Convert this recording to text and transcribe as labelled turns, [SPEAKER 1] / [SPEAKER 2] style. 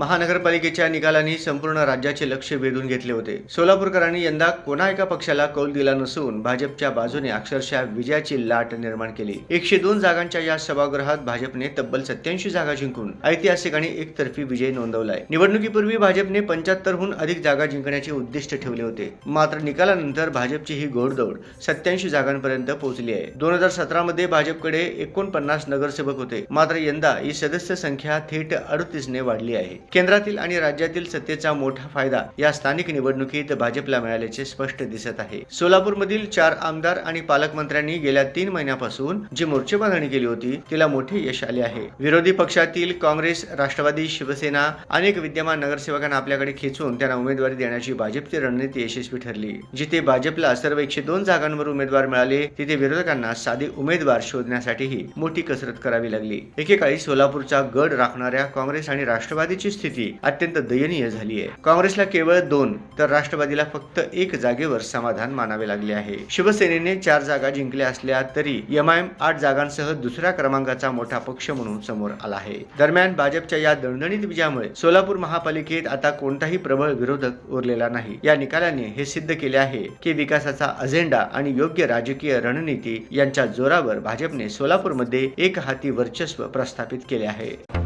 [SPEAKER 1] महानगरपालिकेच्या निकालांनी संपूर्ण राज्याचे लक्ष वेधून घेतले होते. सोलापूरकरांनी यंदा कोणा एका पक्षाला कौल दिला नसून भाजपच्या बाजूने अक्षरशः विजयाची लाट निर्माण केली. एकशे दोन जागांच्या या सभागृहात भाजपने तब्बल सत्याऐंशी जागा जिंकून ऐतिहासिक आणि एकतर्फी विजय नोंदवलाय. निवडणुकीपूर्वी भाजपने पंच्याहत्तरहून अधिक जागा जिंकण्याचे उद्दिष्ट ठेवले होते. मात्र निकालानंतर भाजपची ही घोडदौड सत्याऐंशी जागांपर्यंत पोहोचली आहे. दोन हजार सतरा मध्ये भाजपकडे एकोणपन्नास नगरसेवक होते. मात्र यंदा ही सदस्य संख्या थेट अडतीसने वाढली आहे. केंद्रातील आणि राज्यातील सत्तेचा मोठा फायदा या स्थानिक निवडणुकीत भाजपला मिळाल्याचे स्पष्ट दिसत आहे. सोलापूरमधील चार आमदार आणि पालकमंत्र्यांनी गेल्या तीन महिन्यापासून जी मोर्चेबांधणी केली होती तिला मोठे यश आले आहे. विरोधी पक्षातील काँग्रेस राष्ट्रवादी शिवसेना अनेक विद्यमान नगरसेवकांना आपल्याकडे खेचून त्यांना उमेदवारी देण्याची भाजपची रणनीती यशस्वी ठरली. जिथे भाजपला सर्व एकशे दोन जागांवर उमेदवार मिळाले तिथे विरोधकांना साधे उमेदवार शोधण्यासाठीही मोठी कसरत करावी लागली. एकेकाळी सोलापूरचा गड राखणाऱ्या काँग्रेस आणि राष्ट्रवादीची स्थिती अत्यंत दयनीय झाली आहे काँग्रेसला केवळ दोन तर राष्ट्रवादीला फक्त एक जागेवर समाधान मानावे लागले आहे. शिवसेनेने चार जागा जिंकल्या असल्या तरी एमआयएम आठ जागांसह दुसऱ्या क्रमांकाचा मोठा पक्ष म्हणून समोर आला आहे. दरम्यान भाजपच्या या दणदणीत विजयामुळे सोलापूर महापालिकेत आता कोणताही प्रबळ विरोधक उरलेला नाही. या निकालाने हे सिद्ध केले आहे की विकासाचा अजेंडा आणि योग्य राजकीय रणनीती यांच्या जोरावर भाजपने सोलापूरमध्ये एक हाती वर्चस्व प्रस्थापित केले आहे.